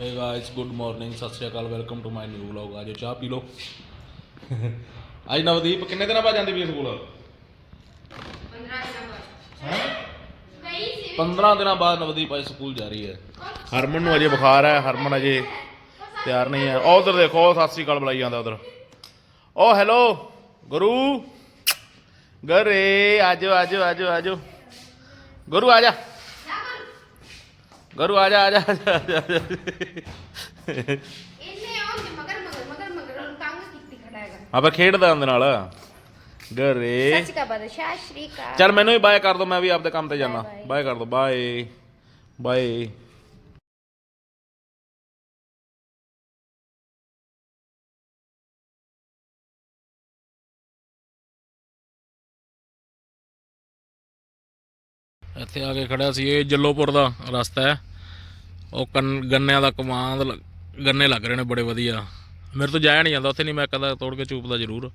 Hey guys good morning ਸਤਿ ਸ਼੍ਰੀ ਅਕਾਲ welcome to my new vlog ਆਜੋ ਚਾਹ ਪੀ ਲਓ। ਅੱਜ ਨਵਦੀਪ ਕਿੰਨੇ ਦਿਨਾਂ ਬਾਅਦ ਜਾਂਦੀ ਵੀ ਸਕੂਲ? 15 ਦਿਨਾਂ ਬਾਅਦ। ਨਵਦੀਪ ਅੱਜ ਸਕੂਲ ਜਾ ਰਹੀ ਹੈ। ਹਰਮਨ ਨੂੰ ਅਜੇ ਬੁਖਾਰ ਹੈ ਹਰਮਨ ਅਜੇ ਤਿਆਰ ਨਹੀਂ ਹੈ। ਉਹ ਉਧਰ ਦੇਖੋ ਉਹ ਸਤਿ ਸ਼੍ਰੀ ਅਕਾਲ ਬੁਲਾਈ ਜਾਂਦਾ ਉਧਰ। ਓ ਹੈਲੋ ਗੁਰੂ। ਗਰੇ ਆਜੋ ਆਜੋ ਆਜੋ ਆਜੋ। ਗੁਰੂ ਆ ਜਾ। ਗੁਰੂ ਆ ਜਾ ਆ ਜਾ ਆ ਆ ਇਹਨੇ ਆਉਂ ਤੇ ਮਗਰ ਮਗਰ ਮਗਰ ਮਗਰ ਉਹਨੂੰ ਤੰਗ ਕੀਤੀ ਖੜਾ ਹੈਗਾ ਆਪਾਂ ਖੇਡਦਾ ਉਹਦੇ ਨਾਲ ਗਰੇ ਸੱਚ ਕਾ ਬਾਦਸ਼ਾਹ ਸ਼੍ਰੀ ਕਾ ਚੱਲ ਮੈਨੂੰ ਵੀ ਬਾਏ ਕਰ ਦੋ ਮੈਂ ਵੀ ਆਪਦੇ ਕੰਮ ਤੇ ਜਾਣਾ. ਬਾਏ ਕਰ ਦੋ ਬਾਏ ਬਾਏ ਇੱਥੇ ਆ ਕੇ ਖੜਿਆ ਸੀ ਇਹ ਜੱਲੋਪੁਰ ਦਾ ਰਸਤਾ ਹੈ। ਉਹ ਕੰਨ- ਗੰਨਿਆਂ ਦਾ ਕਮਾਂਦ ਗੰਨੇ ਲੱਗ ਰਹੇ ਨੇ ਬੜੇ ਵਧੀਆ। ਮੇਰੇ ਤੋਂ ਜਾਇਆ ਨਹੀਂ ਜਾਂਦਾ, ਉੱਥੇ ਨਹੀਂ ਮੈਂ ਕਦਾ ਤੋੜ ਕੇ ਚੂਪਦਾ ਜ਼ਰੂਰ।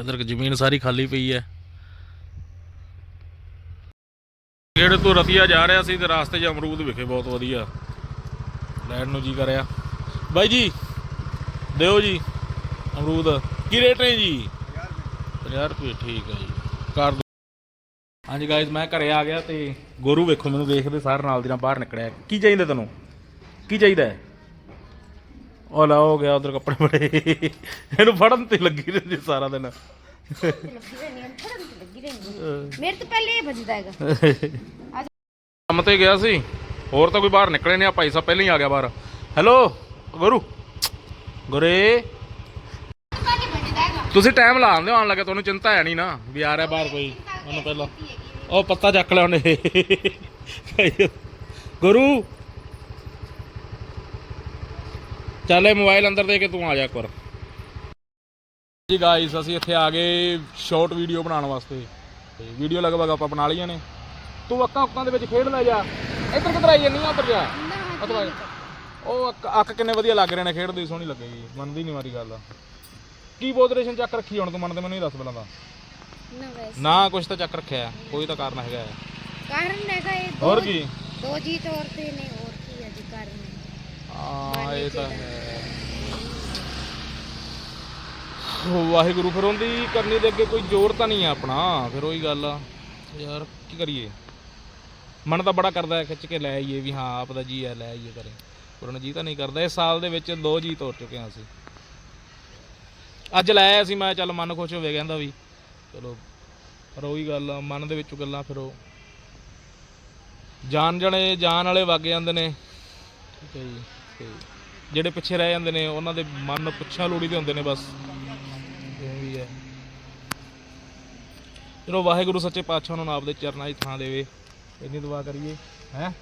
ਇਧਰ ਜ਼ਮੀਨ ਸਾਰੀ ਖਾਲੀ ਪਈ ਹੈ। ਜਿਹੜੇ ਤੋਂ ਰਤੀਆ ਜਾ ਰਿਹਾ ਸੀ ਤੇ ਰਾਸਤੇ 'ਚ ਅਮਰੂਦ ਵਿਖੇ ਬਹੁਤ ਵਧੀਆ। ਲੈਣ ਨੂੰ ਜੀ ਕਰਿਆ। ਬਾਈ ਜੀ, ਦਿਓ ਜੀ ਅਮਰੂਦ। ਕੀ ਰੇਟ ਨੇ ਜੀ? 50 ਰੁਪਏ, ਠੀਕ ਹੈ ਜੀ। ਕਰ ਹਾਂਜੀ ਗਾਇਜ਼ ਮੈਂ ਘਰੇ ਆ ਗਿਆ ਤੇ ਗੋਰੂ ਵੇਖੋ ਮੈਨੂੰ ਵੇਖਦੇ ਸਾਰ ਨਾਲ ਦੀ ਨਾਲ ਬਾਹਰ ਨਿਕਲਿਆ। ਕੀ ਚਾਹੀਦਾ ਤੈਨੂੰ? ਕੀ ਚਾਹੀਦਾ ਹੈ? ਉਹ ਲਾ ਹੋ ਗਿਆ ਉਧਰ ਕੱਪੜੇ ਬੜੇ। ਇਹਨੂੰ ਫੜਨ ਤੇ ਲੱਗੀ ਰਹਿੰਦੀ ਸਾਰਾ ਦਿਨ। ਲੱਗੀ ਰਹਿੰਦੀ ਹੈ ਫੜਨ ਤੇ ਲੱਗੀ ਰਹਿੰਦੀ ਹੈ। ਮੇਰੇ ਤੋਂ ਪਹਿਲੇ ਇਹ ਵੱਜਦਾ ਹੈਗਾ। ਕੰਮ ਤੇ ਗਿਆ ਸੀ ਹੋਰ ਤਾਂ ਕੋਈ ਬਾਹਰ ਨਿਕਲੇ ਨਹੀਂ ਆ ਭਾਈ ਸਾਹਿਬ ਪਹਿਲਾਂ ਹੀ ਆ ਗਿਆ ਬਾਹਰ। ਹੈਲੋ ਗੁਰੂ। ਗੁਰੇ। ਤੁਸੀਂ ਟਾਈਮ ਲਾਉਂਦੇ ਹੋ ਆਉਣ ਲੱਗੇ ਤੁਹਾਨੂੰ ਚਿੰਤਾ ਹੈ ਨਹੀਂ ਨਾ ਵੀ ਆ ਰਿਹਾ ਬਾਹਰ ਕੋਈ। ਉਹਨੂੰ ਪਹਿਲਾਂ। ਉਹ ਪੱਤਾ ਚੱਕ ਲਿਆ ਉਹਨੇ। ਗੁਰੂ। ਚੱਲ ਇਹ ਮੋਬਾਈਲ ਅੰਦਰ ਦੇ ਕੇ ਤੂੰ ਆ ਜਾ ਇੱਕ ਵਾਰ। ਜੀ ਗਾਇਸ ਅਸੀਂ ਇੱਥੇ ਆ ਗਏ ਸ਼ਾਰਟ ਵੀਡੀਓ ਬਣਾਉਣ ਵਾਸਤੇ। ਤੇ ਵੀਡੀਓ ਲਗਭਗ ਆਪਾਂ ਬਣਾ ਲਈਆਂ ਨੇ। ਤੂੰ ਅੱਕਾਂ ਉੱਕਾਂ ਦੇ ਵਿੱਚ ਖੇਡ ਲੈ ਜਾ। ਇੱਧਰ ਕਿੱਧਰ ਆਈ ਜਾਨੀ ਆ ਉੱਧਰ ਜਾ। ਉਹ ਅੱਕ ਕਿੰਨੇ ਵਧੀਆ ਲੱਗ ਰਹੇ ਨੇ ਖੇਡਦੀ ਸੋਹਣੀ ਲੱਗੇਗੀ। ਮੰਨਦੀ ਨਹੀਂ ਮਾਰੀ ਗੱਲ। ਕੀ ਬੋਦਰੇਸ਼ਨ ਚੱਕ ਰੱਖੀ ਹੁਣ ਤੂੰ? ਮੰਨਦੇ ਮੈਨੂੰ ਹੀ ਦੱਸ ਪਹਿਲਾਂ ਤਾਂ। ਨਾ ਵੈਸੇ। ਨਾ ਕੁਛ ਤਾਂ ਚੱਕ ਰੱਖਿਆ ਹੈ, ਕੋਈ ਤਾਂ ਕਾਰਨ ਹੈਗਾ ਹੈ। ਕਾਰਨ ਹੈਗਾ ਇਹ ਦੋ- ਹੋਰ ਕੀ? ਦੋ ਜੀ ਤੌਰ ਤੇ ਨੇ ਹੋਰ ਕੀ ਹੈ ਜੀ ਕਾਰਨ? ਹਾਂ ਇਹ ਤਾਂ ਹੈ ਵਾਹਿਗੁਰੂ ਫਿਰ ਉਹਦੀ ਕਰਨੀ ਦੇ ਅੱਗੇ ਕੋਈ ਜ਼ੋਰ ਤਾਂ ਨਹੀਂ ਆ ਆਪਣਾ ਫਿਰ ਉਹੀ ਗੱਲ ਆ। ਯਾਰ ਕੀ ਕਰੀਏ? ਮਨ ਤਾਂ ਬੜਾ ਕਰਦਾ ਹੈ ਖਿੱਚ ਕੇ ਲੈ ਆਈਏ ਵੀ ਹਾਂ ਆਪ ਦਾ ਜੀ ਹੈ ਲੈ ਆਈਏ ਕਰੇ ਪਰ ਹੁਣ ਜੀ ਤਾਂ ਨਹੀਂ ਕਰਦਾ ਇਸ ਸਾਲ ਦੇ ਵਿੱਚ ਦੋ ਜੀ ਤੋੜ ਚੁੱਕੇ ਹਾਂ ਅਸੀਂ। ਅੱਜ ਲੈ ਆਇਆ ਸੀ ਮੈਂ ਚੱਲ ਮਨ ਖੁਸ਼ ਹੋਵੇ ਕਹਿੰਦਾ ਵੀ। ਚਲੋ, ਪਰ ਉਹੀ ਗੱਲ ਆ, ਮਨ ਦੇ ਵਿੱਚੋਂ ਗੱਲਾਂ ਫਿਰ ਉਹ ਜਾਣ ਜਣੇ, ਜਾਣ ਵਾਲੇ ਵਗ ਜਾਂਦੇ ਨੇ। ਠੀਕ ਹੈ ਜੀ, ਤੇ ਜਿਹੜੇ ਪਿੱਛੇ ਰਹਿ ਜਾਂਦੇ ਨੇ, ਉਹਨਾਂ ਦੇ ਮਨ ਪੁੱਛਾਂ ਲੋੜੀ ਦੇ ਹੁੰਦੇ ਨੇ ਬਸ। ਇਹ ਵੀ ਹੈ। ਚਲੋ, ਵਾਹਿਗੁਰੂ ਸੱਚੇ ਪਾਤਸ਼ਾਹ ਨੂੰ ਆਪਦੇ ਚਰਨਾਂ 'ਚ ਥਾਂ ਦੇਵੇ। ਇੰਨੀ ਦੁਆ ਕਰੀਏ, ਹੈ?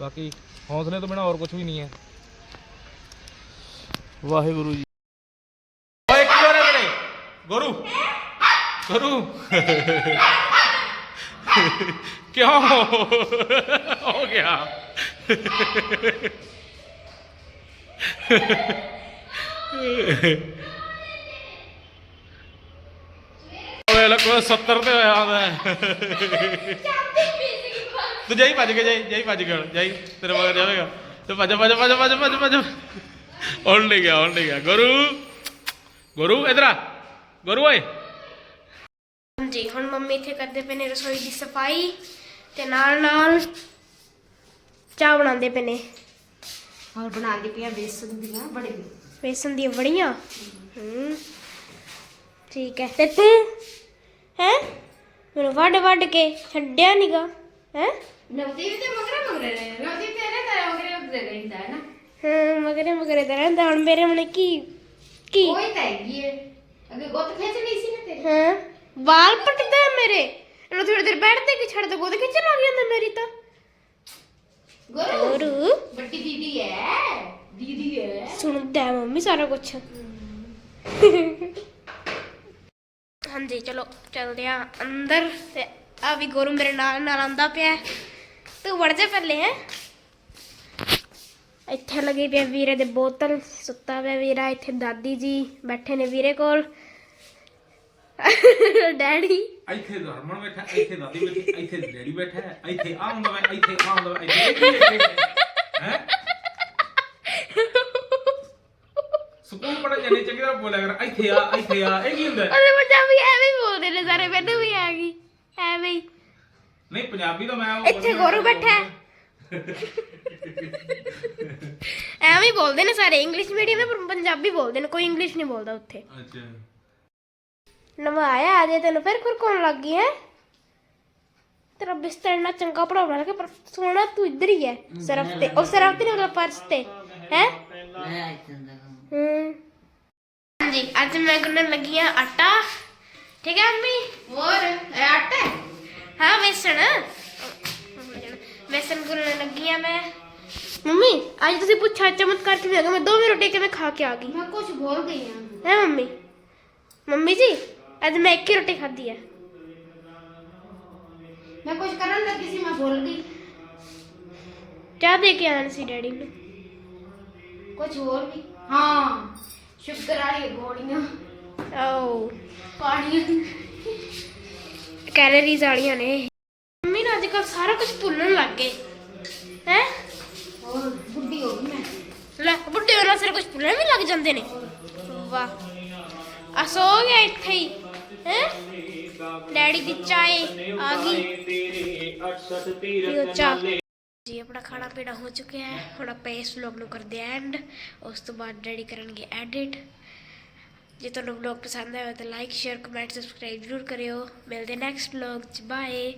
ਬਾਕੀ ਹੌਸਲੇ ਤੋਂ ਬਿਨਾ ਹੋਰ ਕੁਝ ਵੀ ਨਹੀਂ ਹੈ। ਵਾਹਿਗੁਰੂ ਜੀ। ਗੁਰੂ। ਗੁਰੂ ਕਿਉਂ? ਹੋ ਗਿਆ। ਓਏ ਲੱਗੋ 70 ਤੇ ਹੋਇਆ ਮੈਂ। ਤੂੰ ਜਾਈ ਭੱਜ ਕੇ ਜਾਈ ਜਾਈ ਭੱਜ ਕੇ ਹੁਣ, ਜਾਈ। ਤੇਰੇ ਮਗਰ ਜਾਵੇਗਾ ਤੇ ਭੱਜ ਭੱਜ ਭੱਜ ਭੱਜ ਭੱਜ ਭੱਜ। ਹੁਣ ਨਹੀਂ ਗਿਆ ਹੁਣ ਨਹੀਂ ਗਿਆ। ਗੁਰੂ ਗੁਰੂ ਇਧਰ ਆ। ਗੁਰੂ ਓਏ। ਹਾਂਜੀ ਹੁਣ ਮੰਮੀ ਇੱਥੇ ਕਰਦੇ ਪਏ ਨੇ ਰਸੋਈ ਦੀ ਸਫ਼ਾਈ ਤੇ ਨਾਲ ਨਾਲ ਚਾਹ ਬਣਾਉਂਦੇ ਪਏ ਨੇ। ਔਰ ਬਣਾ ਕੇ ਪਿਆ ਬੇਸਨ ਦੀਆਂ ਬੜੇ ਬੇਸਨ ਦੀਆਂ ਵੜੀਆਂ ਹੂੰ ਠੀਕ ਹੈ। ਤੇ ਤੂੰ ਹੈ? ਮੈਨੂੰ ਵੱਡ ਵੱਡ ਕੇ ਛੱਡਿਆ ਨੀਗਾ ਹੈ? ਨਵਦੀਪ ਤੇ ਮਗਰੇ ਮਗਰੇ ਰਹੇ ਨਵਦੀਪ ਤੇ ਨਾ ਤਾਰੇ ਮਗਰੇ ਮਗਰੇ ਰਹਿੰਦਾ ਹੈ ਨਾ। ਹਾਂ ਮਗਰੇ ਮਗਰੇ ਤਾਂ ਰਹਿੰਦਾ ਹੁਣ ਮੇਰੇ ਮਨੇ ਕੀ ਕੀ? ਕੋਈ ਤਾਂ ਹੈਗੀ ਹੈ ਅਗੇ ਗੁੱਤ ਖਿੱਚ ਲਈ ਸੀ ਨਾ ਤੇਰੀ। ਹਾਂ। ਵਾਲ ਪਟਦਾ ਹੈ ਮੇਰੇ। ਇਹਨੂੰ ਥੋੜੀ ਦੇਰ ਬੈਠਦੇ ਕਿ ਛੱਡ ਦੋ ਗੋਦ ਖਿੱਚਣ ਲੱਗ ਜਾਂਦਾ ਮੇਰੀ ਤਾਂ? ਗੁਰੂ ਗੁਰੂ। ਵੱਡੀ ਦੀਦੀ ਹੈ ਦੀਦੀ ਹੈ। ਸੁਣਦਾ ਹੈ ਮੰਮੀ ਸਾਰਾ ਕੁਝ ਹਾਂਜੀ ਚਲੋ ਚੱਲਦੇ ਆ ਅੰਦਰ ਤੇ ਆ ਵੀ ਗੁਰੂ ਮੇਰੇ ਨਾਲ ਨਾਲ ਆਂਦਾ ਪਿਆ ਹੈ। ਤੂੰ ਵੜ ਜਾ ਪਹਿਲੇ ਹੈ। ਇੱਥੇ ਲੱਗੀ ਪਿਆ ਵੀਰੇ ਦੇ ਬੋਤਲ ਸੁੱਤਾ ਪਿਆ ਵੀਰਾ ਇੱਥੇ ਦਾਦੀ ਜੀ ਬੈਠੇ ਨੇ ਵੀਰੇ ਕੋਲ। ਡੈਡੀ। ਇੱਥੇ ਹਰਮਨ ਬੈਠਾ ਇੱਥੇ ਦਾਦੀ ਬੈਠੀ ਇੱਥੇ ਡੈਡੀ ਬੈਠਾ ਹੈ ਇੱਥੇ ਆ ਹੁੰਦਾ ਵਾ ਇੱਥੇ ਆ ਹੁੰਦਾ ਵਾ ਇੱਥੇ ਹੈ? ਸਕੂਲ ਪੜਾ ਜਾਣੇ ਚੰਗੀ ਤਰ੍ਹਾਂ ਬੋਲਿਆ ਕਰ ਇੱਥੇ ਆ ਇੱਥੇ ਆ ਇਹ ਕੀ ਹੁੰਦਾ? ਹੈ? ਉਹਦੇ ਪੰਜਾਬੀ ਐਵੇਂ ਹੀ ਬੋਲਦੇ ਨੇ ਸਾਰੇ ਮੈਨੂੰ ਵੀ ਆ ਗਈ ਐਵੇਂ ਹੀ। ਨਹੀਂ ਪੰਜਾਬੀ ਤਾਂ ਮੈਂ ਉਹ ਇੱਥੇ ਗੌਰਵ ਬੈਠਾ। ਹੈ। ਐਵੇਂ ਹੀ ਬੋਲਦੇ ਨੇ ਸਾਰੇ ਇੰਗਲਿਸ਼ ਮੀਡੀਅਮ ਪਰ ਪੰਜਾਬੀ ਬੋਲਦੇ ਨੇ ਕੋਈ ਇੰਗਲਿਸ਼ ਨਹੀਂ ਬੋਲਦਾ ਉੱਥੇ। ਅੱਛਾ। ਨਵਾਇਆ ਆ ਜੇ ਤੈਨੂੰ ਫਿਰ ਖੁਰਕਣ ਲੱਗ ਗਈ ਹੈ? ਤੇਰਾ ਬਿਸਤਰ ਇੰਨਾ ਚੰਗਾ ਪੜਾਉਣਾ ਲੱਗੇ ਪਰ ਸੋਣਾ ਤੂੰ ਇੱਧਰ ਹੀ ਹੈ ਸਰਫ ਤੇ ਉਹ ਸਰਫ ਤੇ ਨਹੀਂ ਉਹਦਾ ਪਰਸ ਤੇ ਹੈ? ਹੂੰ। ਹਾਂਜੀ ਅੱਜ ਮੈਂ ਗੁੰਨਣ ਲੱਗੀ ਆ ਆਟਾ। ਠੀਕ ਹੈ ਅੰਮੀ ਹੋਰ ਇਹ ਆਟਾ ਹੈ? ਹਾਂ ਵੇਸਣ। ਵੇਸਣ ਗੁੰਨਣ ਲੱਗੀ ਆ ਮੈਂ। ਮੰਮੀ ਅੱਜ ਤੁਸੀਂ ਪੁੱਛਾ ਚਮਤਕਾਰ ਕਿਵੇਂ ਹੋ ਗਿਆ ਮੈਂ ਦੋਵੇਂ ਰੋਟੀ ਕਿਵੇਂ ਖਾ ਕੇ ਆ ਗਈ? ਮੈਂ ਕੁਝ ਭੁੱਲ ਗਈ ਹਾਂ। ਹੈ ਮੰਮੀ? ਮੰਮੀ ਜੀ? ਅੱਜ ਮੈਂ ਇੱਕ ਹੀ ਰੋਟੀ ਖਾਧੀ ਹੈ ਮੈਂ ਕੁਝ ਕਰਨ ਲੱਗੀ ਸੀ ਮੈਂ ਭੁੱਲ ਗਈ। ਚਾਹ ਦੇ ਕੇ ਆਣ ਸੀ ਡੈਡੀ ਨੂੰ। ਕੁਝ ਹੋਰ ਵੀ? ਹਾਂ ਸ਼ੁਕਰ ਵਾਲੀ ਗੋਲੀਆਂ ਓ ਪਾਣੀਆਂ। ਕੈਲਰੀਜ਼ ਵਾਲੀਆਂ ਨੇ। ਮੰਮੀ ਨਾ ਅੱਜ ਕੱਲ ਸਾਰਾ ਕੁਝ ਭੁੱਲਣ ਲੱਗ ਗਏ। ਹੈ? ਹੋਰ ਬੁੱਢੀ ਹੋ ਗਈ ਮੈਂ। ਲੈ ਬੁੱਢੇ ਹੋਣਾ ਸਿਰ ਕੁਝ ਭੁੱਲਣ ਵੀ ਲੱਗ ਜਾਂਦੇ ਨੇ। ਵਾਹ। ਆ ਸੋ ਗਿਆ ਇੱਥੇ ਹੈ। ਡੈਡੀ ਦੀ ਚਾय ਆ ਗਈ। ਚਾਹ। ਜੀ ਆਪਣਾ ਖਾਣਾ ਪੀਣਾ ਹੋ ਚੁੱਕਿਆ ਹੈ। ਹੁਣ ਆਪਾਂ ਇਸ ਵਲੌਗ ਨੂੰ ਕਰਦੇ ਐਂਡ ਉਸ ਤੋਂ ਬਾਅਦ ਡੈਡੀ ਕਰਨਗੇ ਐਡਿਟ ਜੇ ਤੁਹਾਨੂੰ ਵਲੌਗ ਪਸੰਦ ਆਇਆ ਤਾਂ ਲਾਈਕ ਸ਼ੇਅਰ ਕਮੈਂਟ ਸਬਸਕ੍ਰਾਈਬ ਜ਼ਰੂਰ ਕਰਿਓ। ਮਿਲਦੇ ਨੈਕਸਟ ਵਲੌਗ ਚ। ਬਾਏ